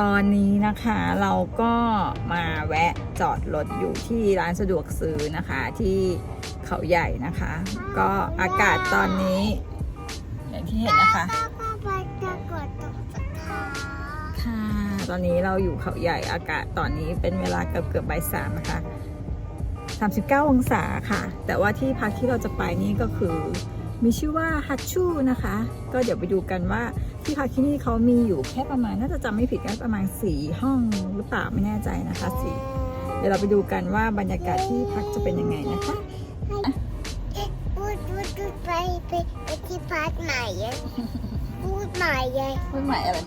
ตอนนี้นะคะเราก็มาแวะจอดรถอยู่ที่ร้านสะดวกซื้อนะคะที่เขาใหญ่นะคะ ก็อากาศตอนนี้ อย่างที่เห็นนะคะป้าไปจะกดตรงสะพานค่ะตอนนี้เราอยู่เขาใหญ่อากาศตอนนี้เป็นเวลาเกือบเกือบบ่ายสามนะคะ39 องศาค่ะ แต่ว่าที่พักที่เราจะไปนี่ก็คือ มีชื่อว่าฮัตชูนะคะ ก็เดี๋ยวไปดูกันว่าที่พักที่นี่เขามีอยู่แค่ประมาณ น่าจะจำไม่ผิดก็ประมาณ4ห้องหรือเปล่าไม่แน่ใจนะคะสี่เดี๋ยวเราไปดูกันว่าบรรยากาศที่พักจะเป็นยังไงนะคะพูดพูดพูดไปไปไปที่พาร์ทใหม่อะพูดใหม่เลยพูดใหม่อะไร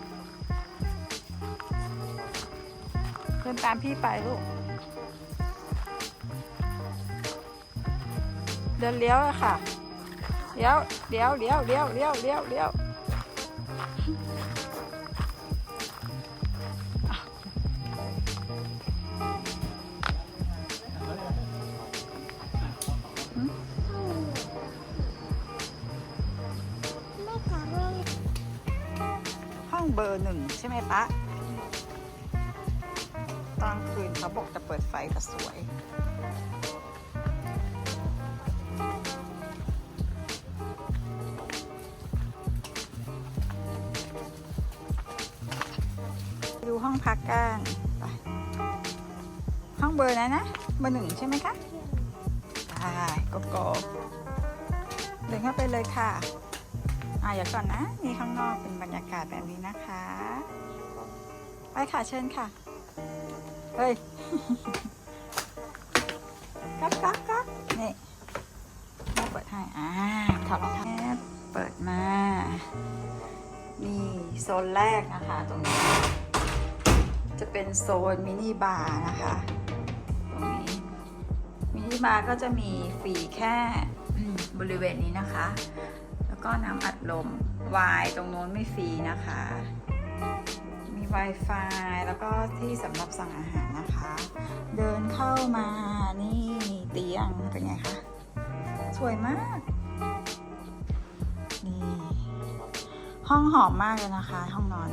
เดินตามพี่ไปลูก เดินเลี้ยวอะค่ะ เลี้ยวเลี้ยวเลี้ยวเลี้ยวเลี้ยวเลี้ยวเลี้ยวไม่กลับเลยห้องเบอร์หนึ่งใช่ไหมปะตอนคืนเขาบอกจะเปิดไฟแต่สวย ห้องพักกันไปห้องเบอร์นะนะ เบอร์หนึ่งใช่ไหมคะใช่โกโก้เดินเข้าไปเลยค่ะ อ่าเดี๋ยวก่อนนะ นี่ข้างนอกเป็นบรรยากาศแบบนี้นะคะ ไปค่ะเชิญค่ะ เฮ้ยกักกักกักนี่ม่เปิดให้ อ่าถอดรองเท้าเปิดมา นี่โซนแรกนะคะตรงนี้ จะเป็นโซนมินิบาร์นะคะตรงนี้มินิบาร์ก็จะมีฟรีแค่บริเวณนี้นะคะ แล้วก็น้ำอัดลมวายตรงโน้นไม่ฟรีนะคะ มี Wi-Fi แล้วก็ที่สำหรับสั่งอาหารนะคะ เดินเข้ามานี่เตียงเป็นไงคะสวยมากนี่ห้องหอมมากเลยนะคะ ห้องนอน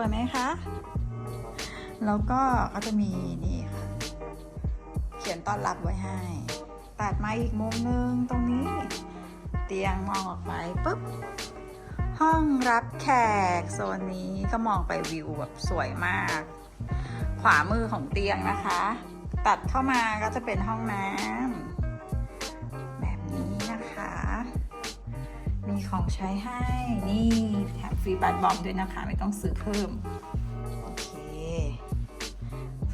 วยไหมคะ แล้วก็ก็จะมีนี่ค่ะ เขียนต้อนรับไว้ให้ ตัดมาอีกมุมนึงตรงนี้ เตียงมองออกไปปุ๊บ ห้องรับแขกโซนนี้ก็มองไปวิวแบบสวยมาก ขวามือของเตียงนะคะ ตัดเข้ามาก็จะเป็นห้องน้ำแบบนี้นะคะ มีของใช้ให้ นี่แถมฟรีบัตรบอมด้วยนะคะ ไม่ต้องซื้อเพิ่ม โอเค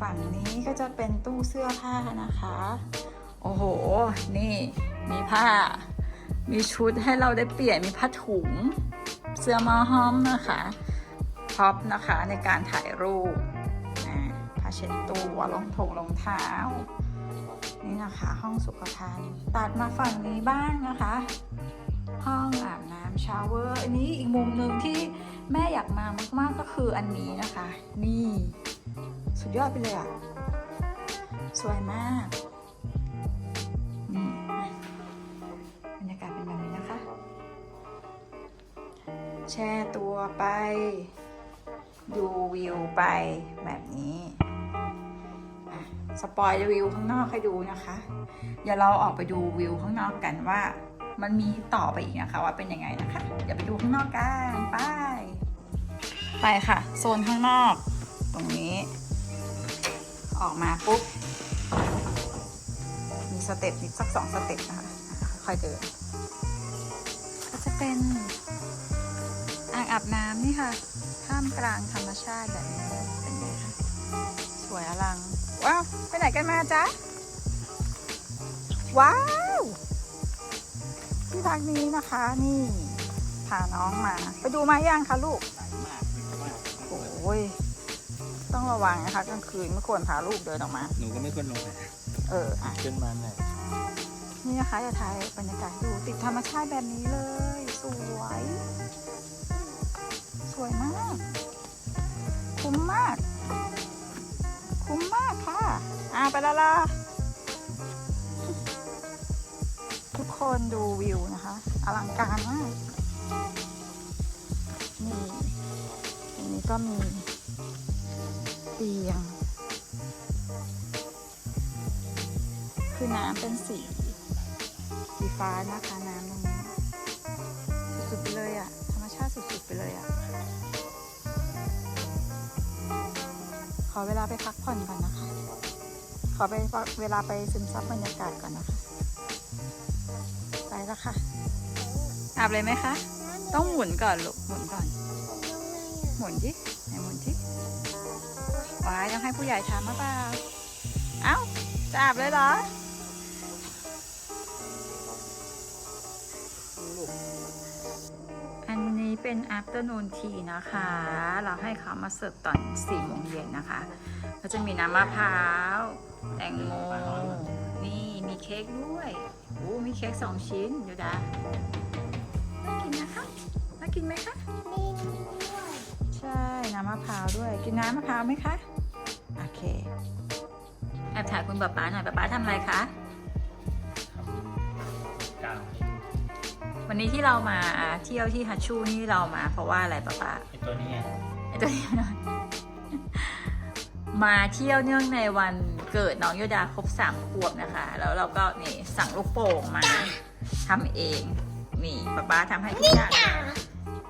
ฝั่งนี้ก็จะเป็นตู้เสื้อผ้านะคะ โอ้โห นี่มีผ้า มีชุดให้เราได้เปลี่ยน มีผ้าถุง เสื้อมาฮ้อมนะคะพ็อปนะคะในการถ่ายรูปผ้าเช็ดตัวรองถงรองเท้า นี่นะคะห้องสุขภัณฑ์ตัดมาฝั่งนี้บ้างนะคะ ห้องอาบน้ำชาวเวอร์อันนี้อีกมุมหนึ่งที่แม่อยากมามากๆก็คืออันนี้นะคะ นี่ สุดยอดไปเลยอะสวยมากนี่บรรยากาศเป็นแบบนี้นะคะ แช่ตัวไป ดูวิวไปแบบนี้สปอยวิวข้างนอกให้ดูนะคะ เดี๋ยวเราออกไปดูวิวข้างนอกกันว่า มันมีต่อไปอีกนะคะ ว่าเป็นยังไงนะคะเดี๋ยวไปดูข้างนอกกันไปไปค่ะ โซนข้างนอก ตรงนี้ ออกมาปุ๊บ มีสเต็ปนิดสักสองสเต็ปนะคะค่อยเดินก็จะเป็นอ่างอาบน้ำนี่ค่ะท่ามกลางธรรมชาติแบบนี้เป็นไงคะสวยอลัง ว้าว ไปไหนกันมาจ๊ะ ว้าว ที่พักนี้นะคะนี่พาน้องมา ไปดูมายังคะลูกโอ้ยต้องระวังนะคะกลางคืนไม่ควรพาลูกเดินออกมา หนูก็ไม่ควรลงไปเอออะขึ้นมาหน่อยนี่นะคะอย่าถ่ายบรรยากาศดูติดธรรมชาติแบบนี้เลย สวย สวยมาก คุ้มมาก คุ้มมากค่ะ อ่าไปและล่ะ คนดูวิวนะคะ อลังการมาก นี่ตรงนี้ก็มีเตียง คือน้ำเป็นสีสีฟ้านะคะน้ำตรงนี้สุดๆไปเลยอะธรรมชาติสุดๆไปเลยอะขอเวลาไปพักผ่อนก่อนนะคะ ขอไปเวลาไปซึมซับบรรยากาศก่อนนะคะ แล้วค่ะ อาบเลยไหมคะ ต้องหมุนก่อนลูกหมุนก่อน หมุนดิไหนหมุนดิวายต้องให้ผู้ใหญ่ทำหรือเปล่า เอ้าจะอาบเลยเหรออันนี้เป็น afternoon tea นะคะ เราให้เขามาเสิร์ฟตอน4โมงเย็นนะคะ ก็จะมีน้ำมะพร้าว แตงโม นี่มีเค้กด้วย โอ้ มีเค้กสองชิ้นอยู่ดาน่ากินนะคะน่ากินไหมคะ ใช่ น้ำมะพร้าวด้วย กินน้ำมะพร้าวไหมคะ โอเค แอบถ่ายคุณป๊าป๊าหน่อยป๊าป๊าทำอะไรคะกลางวันนี้ที่เรามาเที่ยวที่ฮัตชูนี่เรามา เพราะว่าอะไรป๊าป๊า ไอตัวนี้ไงไอตัวนี้หน่อยมาเที่ยวเนื่องในวัน เกิดน้องโยดาครบสามขวบนะคะ แล้วเราก็นี่สั่งลูกโป่งมาทำเอง นี่ป๊าป๊าทำให้ทุกอย่าง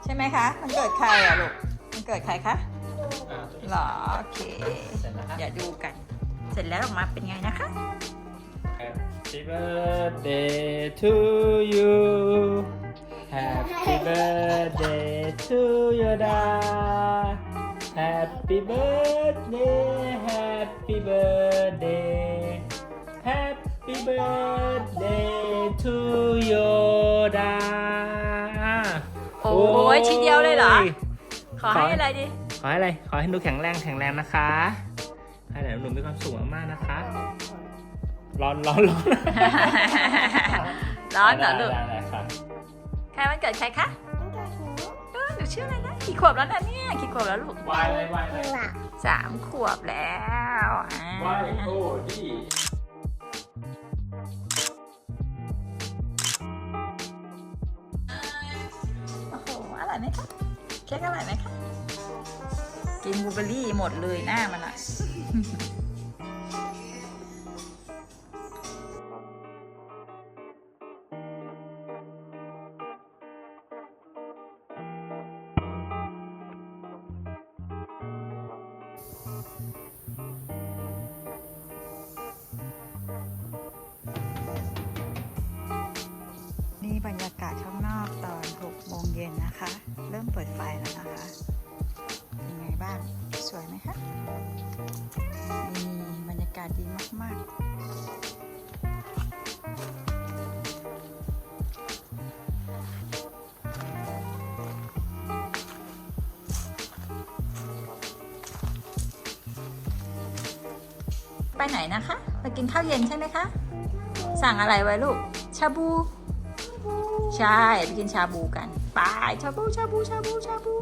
ใช่ไหมคะ มันเกิดใครอะลูก มันเกิดใครคะอ่าตัวนี้หรอโอเคเสร็จแล้วครับเดี๋ยวดูกัน เสร็จแล้วออกมาเป็นไงนะคะ Happy birthday to you Happy birthday to your dad Happy birthday Happy birthday Happy birthday to your dad โอ้ยทีเดียวเลยเหรอ ขอให้ขออะไรดีขอให้อะไร ขอให้หนูแข็งแรงแข็งแรงนะคะ ให้หนูมีความสุขมากๆนะคะ ร้อนร้อนร้อนร้อนเหรอลูกได้ได้ค่ะใครวันเกิดใครคะเออหนูชื่ออะไรนะ กี่ขวบแล้วนะเนี่ยกี่ขวบแล้วลูกวายเลยวายเลยสามขวบแล้วอ่าวายโอ้ดีโอ้โหอร่อยไหมคะเค้กอร่อยไหมคะกินบลูเบอร์รี่หมดเลยหน้ามันอะ เริ่มเปิดไฟแล้วนะคะเป็นไงบ้าง สวยไหมคะนี่บรรยากาศดีมากๆไปไหนนะคะ ไปกินข้าวเย็นใช่ไหมคะ สั่งอะไรไว้ลูก ชาบู ใช่ ไปกินชาบูกัน ไปชาบูชาบูชาบูชาบู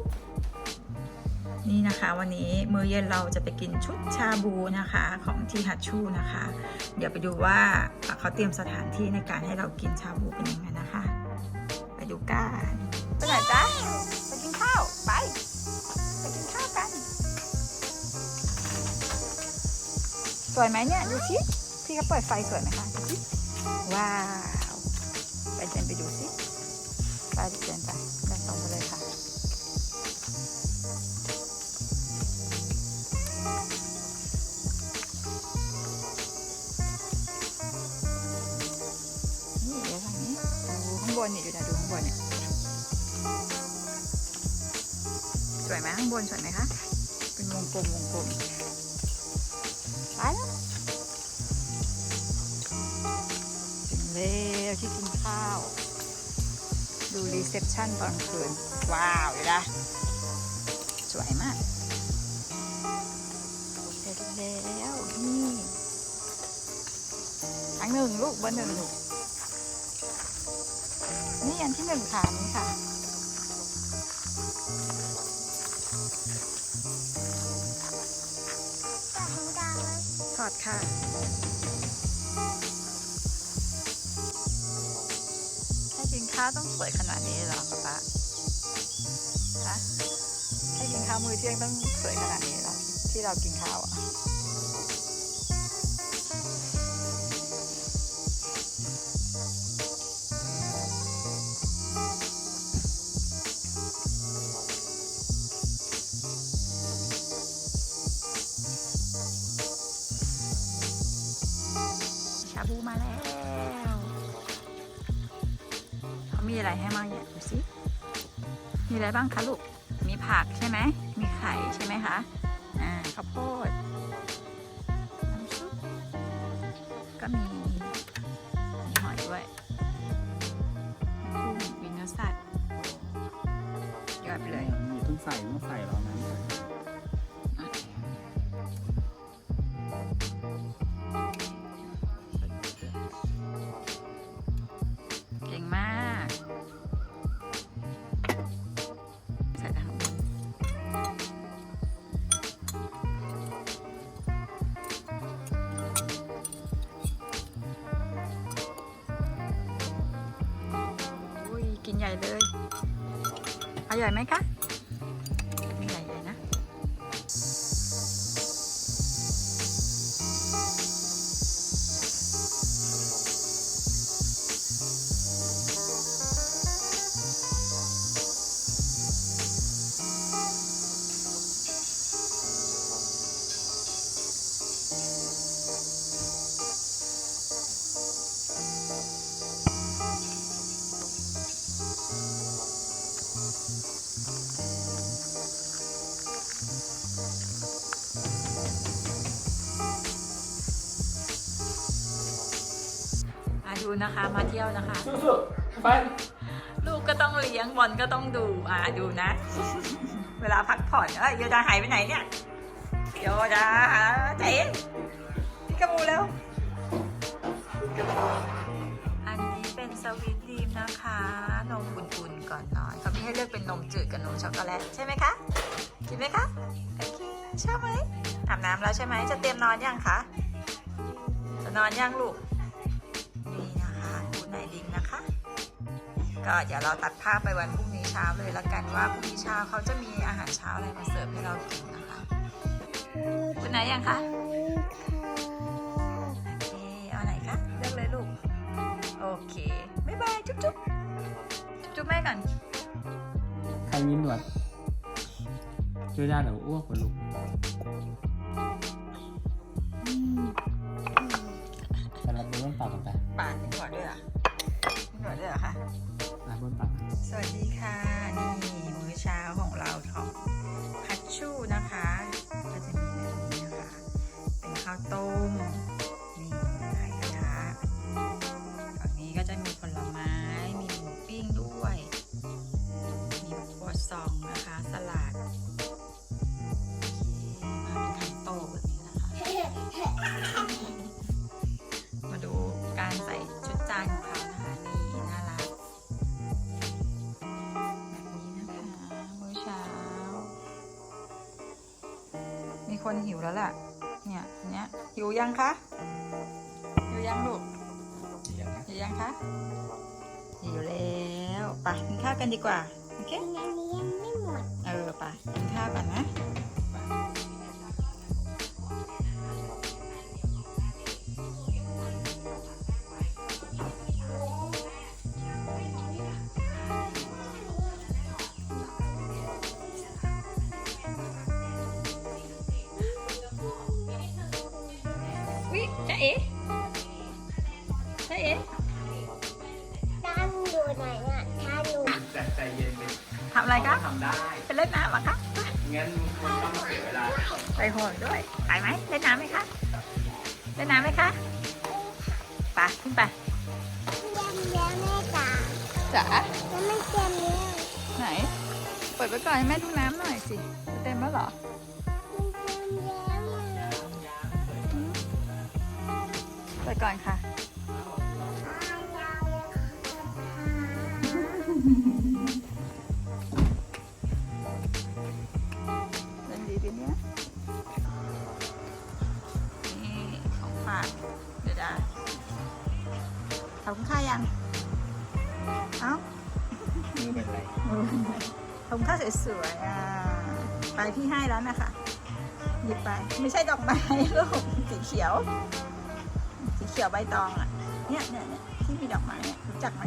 นี่นะคะ วันนี้มื้อเย็นเราจะไปกินชุดชาบูนะคะของที่ฮัตชูนะคะ เดี๋ยวไปดูว่าเขาเตรียมสถานที่ในการให้เรากินชาบูเป็นยังไงนะคะ ไปดูกันไปไหนจ๊ะไปกินข้าวไปไปกินข้าวกัน สวยไหมเนี่ยดูสิพี่เขาเปิดไฟสวยไหมคะดูสิว้าว ไปเดินไปดูสิ ไปเดินไป บนนี่ดูนะดูข้างบนเนี่ยสวยไหมข้างบนสวยไหมคะเป็นวงกลมวงกลมไปแล้วถึงแล้วที่กินข้าว ดูรีเซพชันตอนคืน ว้าวเลยนะสวยมากเสร็จแล้วนี่อันหนึ่งลูกเบอร์หนึ่งลูก นี่อันที่หนึ่งค่ะนี่ค่ะ ถอดค่ะข้าวต้องสวยขนาดนี้เลยเหรอป๊าป๊าฮะแค่กินข้าวมื้อเที่ยงต้องสวยขนาดนี้เหรอที่เรากินข้าวอะ บ้างคะลูก มีผักใช่ไหม มีไข่ใช่ไหมคะ อ่าข้าวโพดน้ำซุปก็มี กินใหญ่เลย อร่อยไหมคะ นะคะมาเที่ยวนะคะ สู้ๆไปลูกก็ต้องเลี้ยงบอลก็ต้องดูอ่าดูนะ เวลาพักผ่อนเอ้ยโยดาหายไปไหนเนี่ยโยดาใจเย็นพี่กระบูแล้วอันนี้เป็นสวีทดีมนะคะ นมอุ่นๆก่อนนอนเขามีให้เลือกเป็นนมจืดกับนมช็อกโกแลตใช่ไหมคะกินไหมคะโอเคชอบไหมอาบน้ำแล้วใช่ไหมจะเตรียมนอนยังคะจะนอนยังลูก ก็เดี๋ยวเราตัดภาพไปวันพรุ่งนี้เช้าเลยละกันว่าพรุ่งนี้เช้าเขาจะมีอาหารเช้าอะไรมาเสิร์ฟให้เรากินนะคะคุณไหนยังคะโอเคเอาไหนคะเลือกเลยลูกโอเคบ๊ายบายจุ๊บจุ๊บจุ๊บแม่ก่อน ใครมีหนวดช่วยได้เดี๋ยวอ้วกกว่าลูก สวัสดีค่ะ คนหิวแล้วล่ะ เนี่ยอันเนี้ยหิวยังคะหิวยังลูกหิวยังคะหิวแล้วไปกินข้าวกันดีกว่า โอเคอันนี้ยังไม่หมด เออไปกินข้าวกันนะ อะไรคะทำได้ไปเล่นน้ำเหรอคะงั้นมันต้องเสียเวลาไปห่วงด้วยไปไหมเล่นน้ำไหมคะเล่นน้ำไหมคะไปขึ้นไปเยี่ยมเยี่ยมแม่จ๋าจ๋าแล้วมันเต็มแล้วไหน เปิดไว้ก่อนให้แม่ดูน้ำหน่อยสิเต็มแล้วเหรอมันเต็มแล้วอะเปิดก่อนค่ะ เดี๋ยวดาขอบคุณค่ายังเอ้าทำข้าวสวยๆอะไปพี่ให้แล้วนะคะหยิบไป ไม่ใช่ดอกไม้ลูกสีเขียว สีเขียวใบตองอะเนี่ยเนี่ยเนี่ยที่มีดอกไม้เนี่ยรู้จักไหม